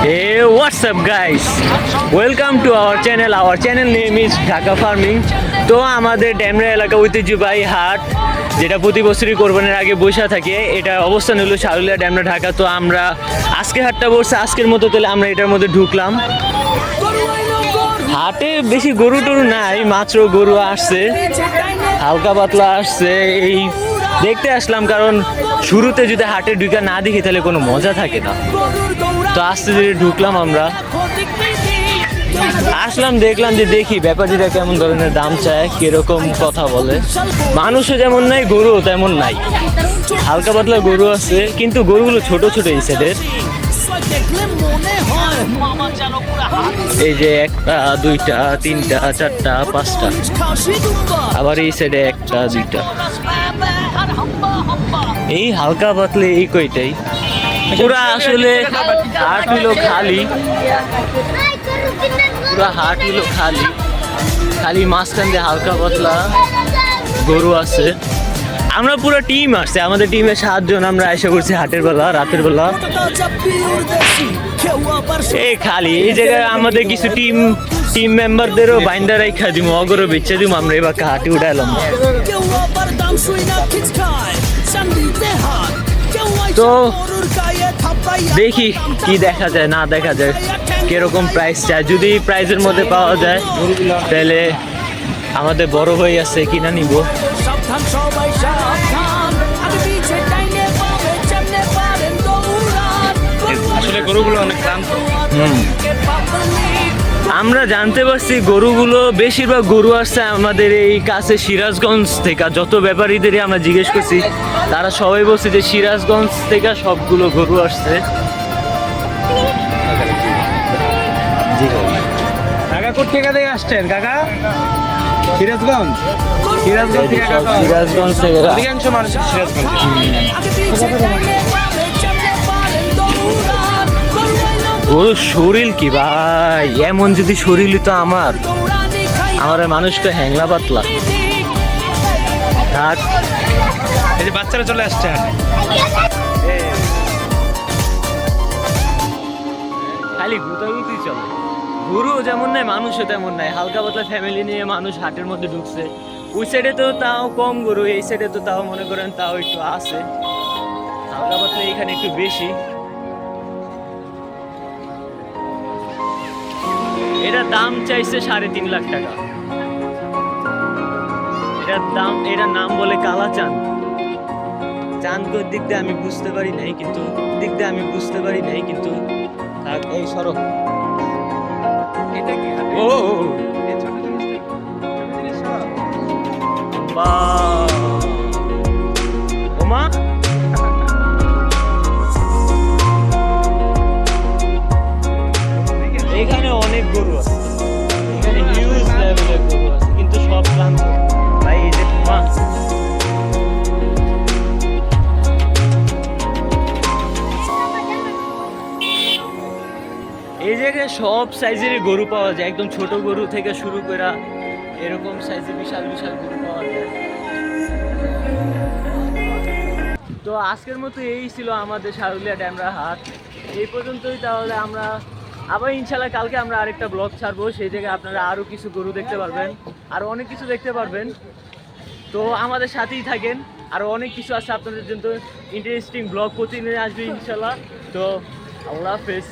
What's up, guys? Welcome to our channel. Our channel name is Dhaka farming তো আমাদের ড্যামরা এলাকা ঐতিহ্যবাহী হাট, যেটা প্রতি বছরই কোরবানির আগে বৈশা থাকে, এটা অবস্থান হলো শারুলিয়া, ড্যামরা, ঢাকা তো আমরা আজকে হাটটা বসছে আজকের মতো তাহলে আমরা এটার মধ্যে ঢুকলাম হাটে বেশি গরু টরু নাই, মাত্র গরু আসছে, হালকা পাতলা আসছে, এই দেখতে আসলাম, কারণ শুরুতে যদি হাটে ঢুকা না দেখি, তাহলে কোনো মজা থাকে না। তো আস্তে ধীরে ঢুকলাম আমরা। আসলাম, দেখলাম যে দেখি ব্যাপারীরা কেমন ধরনের দাম চায়, কীরকম কথা বলে। মানুষও যেমন নাই, গরুও তেমন নাই। হালকা পাতলা গরু আছে, কিন্তু গরুগুলো ছোট ছোট এই এই যে একটা, দুইটা, তিনটা, চারটা, পাঁচটা। আবার এই সাইডে একটা, দুইটা। এই হালকা পাতলে এই কইটাই। পুরা আসলে হাট হলো খালি। পুরা হাট হলো খালি। খালি মাঝখান দিয়ে হালকা পাতলা গরু আছে। আমরা পুরো টিম আসছে, আমাদের টিমে সাতজন আমরা এসে করছি হাটের বেলা, রাতের বেলা। এই খালি, এই জায়গায় আমাদের কিছু টিম টিম মেম্বারদেরও বাইন্দা রাইখা দিব অগরও বেচে দিব আমরা এবার হাটে উঠাইলাম। তো দেখি কি দেখা যায় না দেখা যায় কীরকম প্রাইস চায় যদি প্রাইজের মধ্যে পাওয়া যায় তাহলে আমাদের বড় হয়ে আছে কিনা নিব। আসলে গরুগুলো অনেক ক্লান্ত। হুম। আমরা জানতে পারছি গরুগুলো বেশিরভাগ গরু আসছে আমাদের এই কাছে সিরাজগঞ্জ থেকে। যত ব্যাপারীদেরই আমরা জিজ্ঞেস করছি তারা সবাই বলছে যে সিরাজগঞ্জ থেকে সবগুলো গরু আসছে। কাকা কোথা থেকে আসছেন কাকা? সিরাজগঞ্জ? সিরাজগঞ্জ থেকে সিরাজগঞ্জ থেকে। অধিকাংশ মানুষ সিরাজগঞ্জ। ওর শরীর কি ভাই? এমন যদি শরীর তো আমার আমার মানুষকে হ্যাংলা পাতলা। থাক। এই যে বাচ্চারা চলে আসছেন খালি গুতাগুতি চলে। গরু যেমন নাই মানুষও তেমন নাই। হালকা পাতলা ফ্যামিলি নিয়ে মানুষ হাটের মধ্যে ঢুকছে। ওই সাইডে তো তাও কম গরু এই সাইডে তো তাও মনে করেন তাও একটু আছে। হালকা পাতলা এখানে একটু বেশি। এটা দাম চাইছে সাড়ে তিন লাখ টাকা। এটার দাম, এটার নাম বলে কালা চান চাঁদগর দিক দিয়ে আমি বুঝতে পারি নাই, কিন্তু দিক দিয়ে আমি বুঝতে পারি নাই, কিন্তু থাক, এই সড়ক এটা কি ও। জায়গায় সব সাইজেরই গরু পাওয়া যায়। একদম ছোট গরু থেকে শুরু করে এরকম সাইজের বিশাল বিশাল গরু পাওয়া যায়। তো আজকের মতো এই ছিল আমাদের সারুলিয়া ড্যামরা হাট। এই পর্যন্তই তাহলে আমরা আবার ইনশাল্লাহ কালকে আমরা আরেকটা ব্লগ ছাড়বো। সেই জায়গায় আপনারা আরও কিছু গরু দেখতে পারবেন, আর অনেক কিছু দেখতে পারবেন। তো আমাদের সাথেই থাকেন। আরও অনেক কিছু আছে আপনাদের জন্য। ইন্টারেস্টিং ব্লগ প্রতিদিন আসবে ইনশাল্লাহ। তো আল্লাহ হাফেজ।